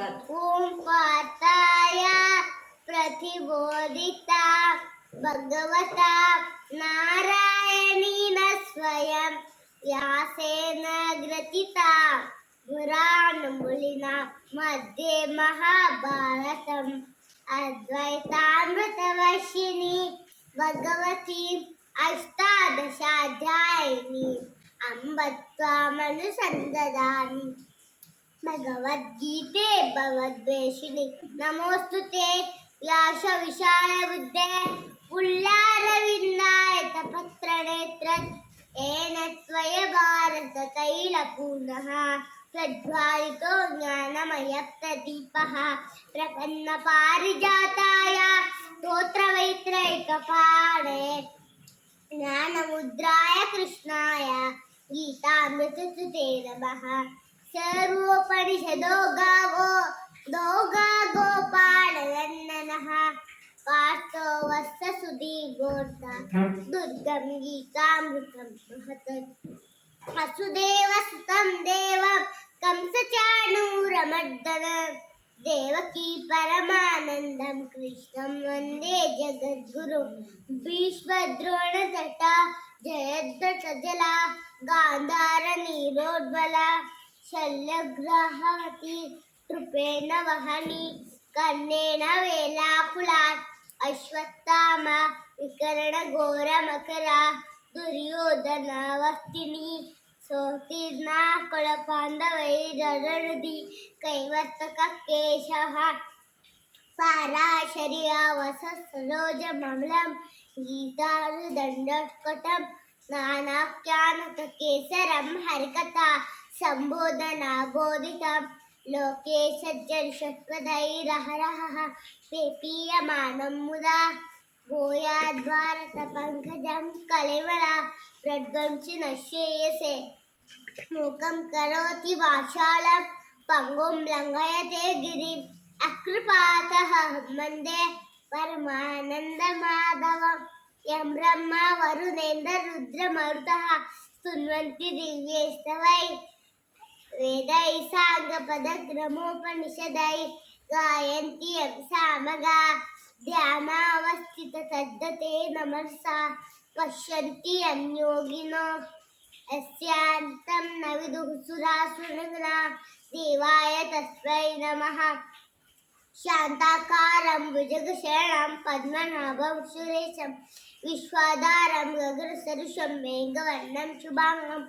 तत् ॐ पार्थाय प्रतिबोधिता भगवता नारायणेन स्वयं व्यासेन ग्रथिता पुराणमुलिना मध्ये महाभारतम् अद्वैतामृतवर्षिणि भगवती अष्टादशाध्यायिनी अम्ब त्वामनुसन्ददामि भगवद्गीते, भगवद्वेषिणि। नमोऽस्तु ते व्यास विशाल बुद्धे पुल्लारविन्दाय तपत्रनेत्र येन भारत प्रज्वालितो ज्ञानमयप्रदीपः। प्रपन्नपारिजाताय स्तोत्रवैत्रैकपाणे ज्ञानमुद्राय कृष्णाय गीतामृतसुते नमः। सर्वोपनिषदो गावो दोगा गोपालनन्दनः पार्थो वत्ससुधीर्घोर्धा दुर्गं गीतामृतं महत्। वसुदेवसुतं देवं कंसचाणूरमर्दन। देवकी परमानन्दं कृष्णं वंदे जगद्गुरुं। भीष्मद्रोणतटा जयद्रथजला गान्धारनीरोद्बला शल्यग्रहवती कृपेण वहनी कर्णेन वेलाकुलात् अश्वत्थामा विकरणघोरमकरा दुर्योधनवर्तिनी सोतीर्णा कुलपाण्डवैररदि कैवर्तककेशः पाराशर्यावसरोजमलं गीतारुदण्डकटं नानाख्यानककेसरं हरिकथा सम्बोधना बोधितं लोके सज्जनषट्पदैरहरहः पेपीयमानं मुदा भूयाद्भारतपङ्कजं कलिवला प्रध्वंसि नश्येयसे मूकं करोति वाचालं पङ्गुं लङ्घयते गिरिम् अकृपातः वंदे परमानन्दमाधवं। यं ब्रह्मा वरुणेन्द्ररुद्रमरुतः स्तुन्वन्ति दिव्यैस्तवै वेदैः साङ्गपदक्रमोपनिषदै गायन्ति यं सामगा। ध्यानावस्थिततद्दते नमसा पश्यन्ति अन्योगिनो। यस्यान्तं न विदुः सुरासुरगणा। देवाय तस्मै नमः। ശാന്താകാരം ഭുജഗശേണം പത്മനാഭം സുരേശം വിശ്വാധാരം ഗഗനസരുഷം മേഘവർണം ശുഭാംഗം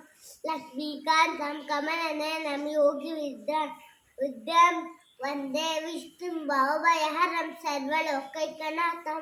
ലക്ഷ്മീകാന്തം കമലനയനം യോഗി വിദ്യാൻ വിദ്യം വന്ദേ വിഷ്ണും ഭവഭയഹരം സർവലോകൈകനാഥം